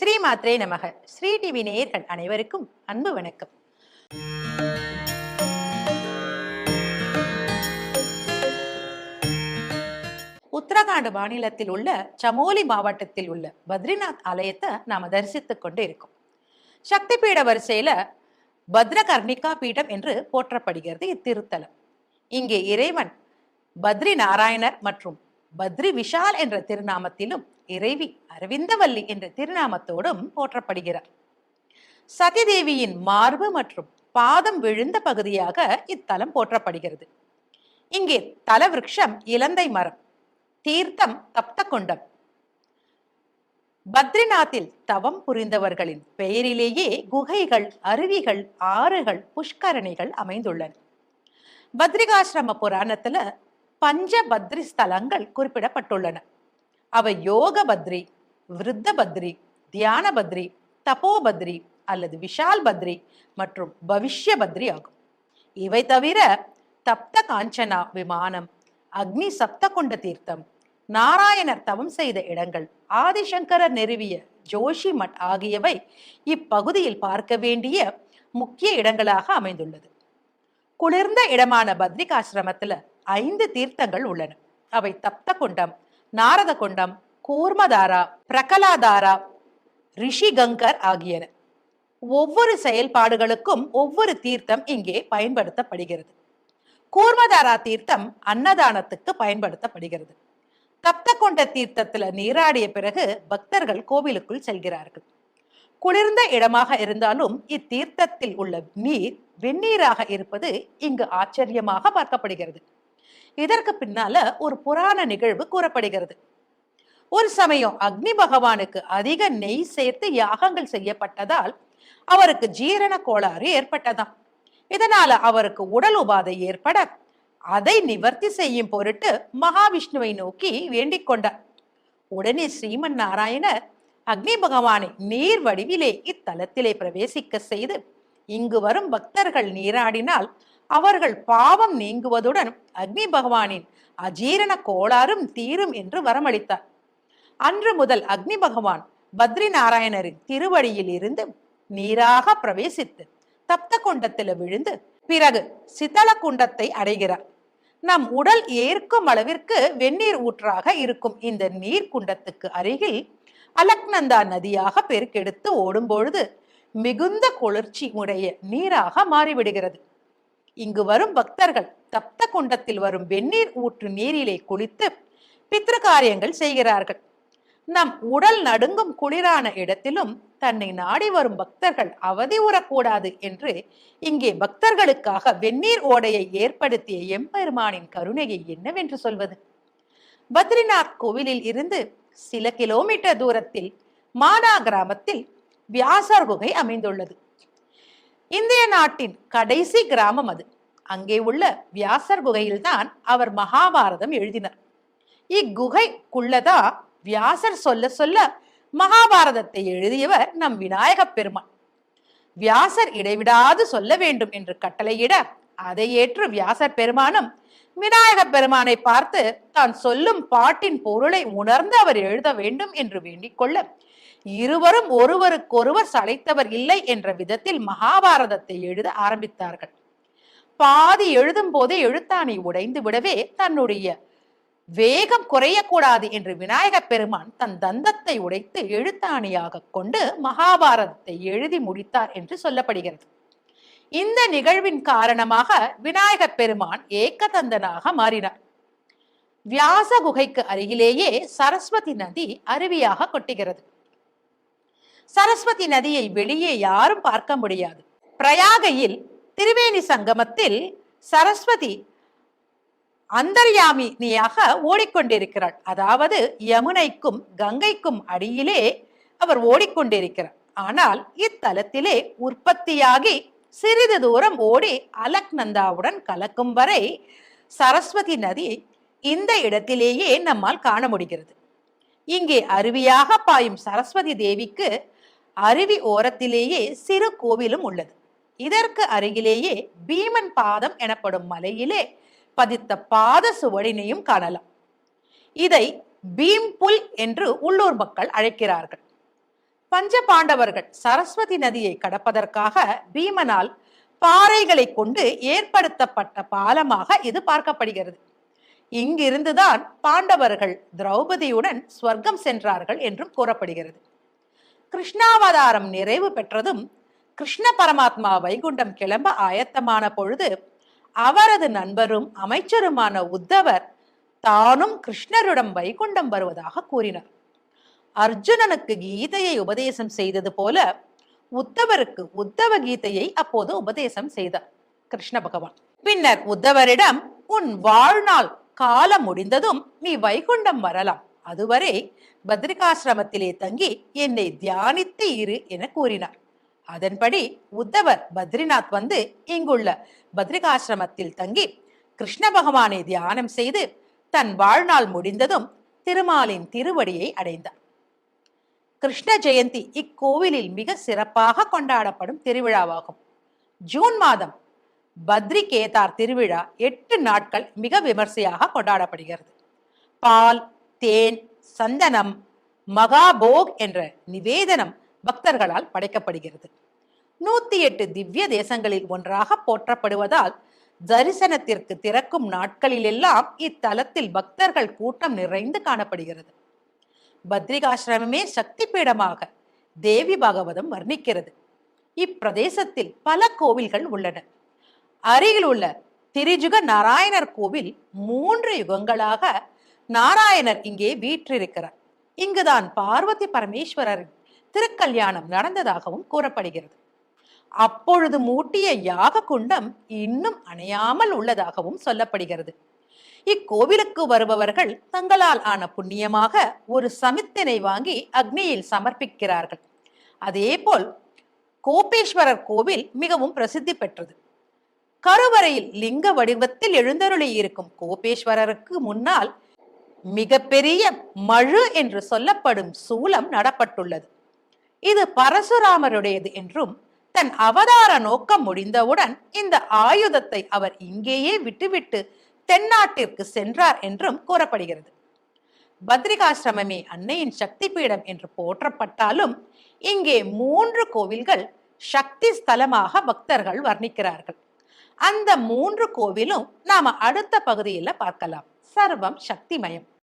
ஸ்ரீ மாத்ரே நமக. ஸ்ரீ டிவி நேயர்கள் அனைவருக்கும் அன்பு வணக்கம். உத்தரகாண்ட் மாநிலத்தில் உள்ள சமோலி மாவட்டத்தில் உள்ள பத்ரிநாத் ஆலயத்தை நாம தரிசித்துக் கொண்டு இருக்கோம் சக்தி பீட வரிசையில பத்ரகர்ணிகா பீடம் என்று போற்றப்படுகிறது இத்திருத்தலம். இங்கே இறைவன் பத்ரி நாராயணர் மற்றும் பத்ரி விஷால் என்ற திருநாமத்திலும் இறைவி அரவிந்தவல்லி என்ற திருநாமத்தோடும் போற்றப்படுகிறார். சதிதேவியின் மார்பு மற்றும் பாதம் விழுந்த பகுதியாக இத்தலம் போற்றப்படுகிறது. இங்கே தலவிருஷம் இலந்தை மரம் தீர்த்தம் தப்த குண்டம் பத்ரிநாத்தில் தவம் புரிந்தவர்களின் பெயரிலேயே குகைகள் அருவிகள் ஆறுகள் புஷ்கரணிகள் அமைந்துள்ளன. பத்ரிகாசிரம புராணத்துல பஞ்ச பத்ரி ஸ்தலங்கள் குறிப்பிடப்பட்டுள்ளன. அவை யோக பத்ரி விருத்த பத்ரி தியான பத்ரி தபோபத்ரி அல்லது விஷால் பத்ரி மற்றும் பவிஷ்ய பத்ரி ஆகும். இவை தவிர தப்த காஞ்சனா விமானம் அக்னி சப்தகுண்ட தீர்த்தம் நாராயணர் தவம் செய்த இடங்கள் ஆதிசங்கரர் நிறுவிய ஜோஷி மட் ஆகியவை இப்பகுதியில் பார்க்க வேண்டிய முக்கிய இடங்களாக அமைந்துள்ளது. குளிர்ந்த இடமான பத்ரிகாசிரமத்தில் ஐந்து தீர்த்தங்கள் உள்ளன. அவை தப்த குண்டம் நாரதகொண்டம் கூர்மதாரா பிரகலாதாரா ரிஷிகங்கர் ஆகியன. ஒவ்வொரு செயல்பாடுகளுக்கும் ஒவ்வொரு தீர்த்தம் இங்கே பயன்படுத்தப்படுகிறது. கூர்மதாரா தீர்த்தம் அன்னதானத்துக்கு பயன்படுத்தப்படுகிறது. தப்த கொண்ட தீர்த்தத்துல நீராடிய பிறகு பக்தர்கள் கோவிலுக்குள் செல்கிறார்கள். குளிர்ந்த இடமாக இருந்தாலும் இத்தீர்த்தத்தில் உள்ள நீர் வெந்நீராக இருப்பது இங்கு ஆச்சரியமாக பார்க்கப்படுகிறது. இதற்கு பின்னால ஒரு புராண நிகழ்வு கூறப்படுகிறது. ஒரு சமயம் அக்னி பகவானுக்கு அதிக நெய் சேர்த்து யாகங்கள் செய்யப்பட்டதால் அவருக்கு ஜீரண கோளாறு ஏற்பட்டதாம். இதனால அவருக்கு உடல் உபாதை ஏற்பட அதை நிவர்த்தி செய்யும் பொருட்டு மகாவிஷ்ணுவை நோக்கி வேண்டிக் கொண்டார். உடனே ஸ்ரீமன் நாராயணர் அக்னி பகவானை நீர் வடிவிலே இத்தலத்திலே பிரவேசிக்க செய்து இங்கு வரும் பக்தர்கள் நீராடினால் அவர்கள் பாவம் நீங்குவதுடன் அக்னி பகவானின் அஜீரண கோளாறும் தீரும் என்று வரமளித்தார். அன்று முதல் அக்னி பகவான் பத்ரி நாராயணரின் திருவடியில் இருந்து நீராக பிரவேசித்து தப்த குண்டத்தில் விழுந்து பிறகு சித்தள குண்டத்தை அடைகிறார். நம் உடல் ஏற்கும் அளவிற்கு வெந்நீர் ஊற்றாக இருக்கும் இந்த நீர் குண்டத்துக்கு அருகில் அலக்நந்தா நதியாக பெருக்கெடுத்து ஓடும்பொழுது மிகுந்த குளிர்ச்சி உடைய நீராக மாறிவிடுகிறது. இங்கு வரும் பக்தர்கள் தப்த குண்டத்தில் வரும் வெந்நீர் ஊற்று நீரிலே குளித்து பித்ரு காரியங்கள் செய்கிறார்கள். நம் உடல் நடுங்கும் குளிரான இடத்திலும் தன்னை நாடி வரும் பக்தர்கள் அவதி உறக்கூடாது என்று இங்கே பக்தர்களுக்காக வெந்நீர் ஓடையை ஏற்படுத்திய எம்பெருமானின் கருணையை என்னவென்று சொல்வது? பத்ரிநாத் கோவிலில் இருந்து சில கிலோமீட்டர் தூரத்தில் மானா கிராமத்தில் வியாசர் குகை அமைந்துள்ளது. இந்திய நாட்டின் கடைசி கிராமம் அது. அங்கே உள்ள வியாசர் குகையில்தான் அவர் மகாபாரதம் எழுதினார். இக்குகைக்குள்ளதா வியாசர் சொல்ல சொல்ல மகாபாரதத்தை எழுதியவர் நம் விநாயகப் பெருமான். வியாசர் இடைவிடாது சொல்ல வேண்டும் என்று கட்டளையிட அதை ஏற்று வியாசர் பெருமானும் விநாயக பெருமானை பார்த்து தான் சொல்லும் பாட்டின் பொருளை உணர்ந்து அவர் எழுத வேண்டும் என்று வேண்டிக் கொள்ள இருவரும் ஒருவருக்கொருவர் சளைத்தவர் இல்லை என்ற விதத்தில் மகாபாரதத்தை எழுத ஆரம்பித்தார்கள். பாதி எழுதும் போதே எழுத்தாணி உடைந்து விடவே தன்னுடைய வேகம் குறையக்கூடாது என்று விநாயக பெருமான் தன் தந்தத்தை உடைத்து எழுத்தாணியாக கொண்டு மகாபாரதத்தை எழுதி முடித்தார் என்று சொல்லப்படுகிறது. இந்த நிகழ்வின் காரணமாக விநாயக பெருமான் ஏக்கதந்தனாக மாறினார். வியாச குகைக்கு அருகிலேயே சரஸ்வதி நதி அருவியாக கொட்டுகிறது. சரஸ்வதி நதியை வெளியே யாரும் பார்க்க முடியாது. பிரயாகையில் திரிவேணி சங்கமத்தில் சரஸ்வதி அந்தர்யாமினியாக ஓடிக்கொண்டிருக்கிறாள். அதாவது யமுனைக்கும் கங்கைக்கும் அடியிலே அவர் ஓடிக்கொண்டிருக்கிறார். ஆனால் இத்தலத்திலே உற்பத்தியாகி சிறிது தூரம் ஓடி அலக்நந்தாவுடன் கலக்கும் வரை சரஸ்வதி நதி இந்த இடத்திலேயே நம்மால் காண முடிகிறது. இங்கே அருவியாக பாயும் சரஸ்வதி தேவிக்கு அருவி ஓரத்திலேயே சிறு கோவிலும் உள்ளது. இதற்கு அருகிலேயே பீமன் பாதம் எனப்படும் மலையிலே பதித்த பாத சுவடினையும் காணலாம். இதை பீம்புல் என்று உள்ளூர் மக்கள் அழைக்கிறார்கள். பஞ்ச பாண்டவர்கள் சரஸ்வதி நதியை கடப்பதற்காக பீமனால் பாறைகளை கொண்டு ஏற்படுத்தப்பட்ட பாலமாக இது பார்க்கப்படுகிறது. இங்கிருந்துதான் பாண்டவர்கள் திரௌபதியுடன் ஸ்வர்க்கம் சென்றார்கள் என்றும் கூறப்படுகிறது. கிருஷ்ணாவதாரம் நிறைவு பெற்றதும் கிருஷ்ண பரமாத்மா வைகுண்டம் கிளம்ப ஆயத்தமான பொழுது அவரது நண்பரும் அமைச்சருமான உத்தவர் தானும் கிருஷ்ணரிடம் வைகுண்டம் வருவதாக கூறினார். அர்ஜுனனுக்கு கீதையை உபதேசம் செய்தது போல உத்தவருக்கு உத்தவ கீதையை அப்போது உபதேசம் செய்தார் கிருஷ்ண பகவான். பின்னர் உத்தவரிடம் உன் வாழ்நாள் காலம் முடிந்ததும் நீ வைகுண்டம் வரலாம். அதுவரை பத்ரிகாசிரமத்திலே தங்கி என்னை தியானித்து இரு என கூறினார். அதன்படி உத்தவர் பத்ரிநாத் வந்து இங்குள்ள பத்ரிகாசிரமத்தில் தங்கி கிருஷ்ண பகவானை தியானம் செய்து தன் வாழ்நாள் முடிந்ததும் திருமாலின் திருவடியை அடைந்தார். கிருஷ்ண ஜெயந்தி இக்கோவிலில் மிக சிறப்பாக கொண்டாடப்படும் திருவிழாவாகும். ஜூன் மாதம் பத்ரி கேதார் திருவிழா எட்டு நாட்கள் மிக விமர்சையாக கொண்டாடப்படுகிறது. பால் தேன் சந்தனம் மகாபோக் என்ற நிவேதனம் பக்தர்களால் படைக்கப்படுகிறது. நூத்தி எட்டு திவ்ய தேசங்களில் ஒன்றாக போற்றப்படுவதால் தரிசனத்திற்கு திறக்கும் நாட்களிலெல்லாம் இத்தலத்தில் பக்தர்கள் கூட்டம் நிறைந்து காணப்படுகிறது. பத்ரிகாசிரமமே சக்தி பீடமாக தேவி பாகவதம் வர்ணிக்கிறது. இப்பிரதேசத்தில் பல கோவில்கள் உள்ளன. அருகில் உள்ள திரிஜுக நாராயணர் கோவில் மூன்று யுகங்களாக நாராயணர் இங்கே வீற்றிருக்கிறார். இங்குதான் பார்வதி பரமேஸ்வரரின் திருக்கல்யாணம் நடந்ததாகவும் கூறப்படுகிறது. அப்பொழுது மூட்டிய யாக குண்டம் இன்னும் அணையாமல் உள்ளதாகவும் சொல்லப்படுகிறது. இக்கோவிலுக்கு வருபவர்கள் தங்களால் ஆன புண்ணியமாக ஒரு சமித்தினை வாங்கி அக்னியில் சமர்ப்பிக்கிறார்கள். அதேபோல் கோபேஸ்வரர் கோவில் மிகவும் பிரசித்தி பெற்றது. கருவறையில் லிங்க வடிவத்தில் எழுந்தருளி இருக்கும் கோபேஸ்வரருக்கு முன்னால் மிகப்பெரிய மழு என்று சொல்லப்படும் சூலம் நடப்பட்டுள்ளது. இது பரசுராமருடையது என்றும் தன் அவதார நோக்கம் முடிந்தவுடன் இந்த ஆயுதத்தை அவர் இங்கேயே விட்டுவிட்டு தென்னாட்டிற்கு சென்றார் என்றும் கூறப்படுகிறது. பத்ரிகாசிரமமே அன்னையின் சக்தி பீடம் என்று போற்றப்பட்டாலும் இங்கே மூன்று கோவில்கள் சக்தி ஸ்தலமாக பக்தர்கள் வர்ணிக்கிறார்கள். அந்த மூன்று கோவிலும் நாம அடுத்த பகுதியில் பார்க்கலாம். സർവം ശക്തിമയം.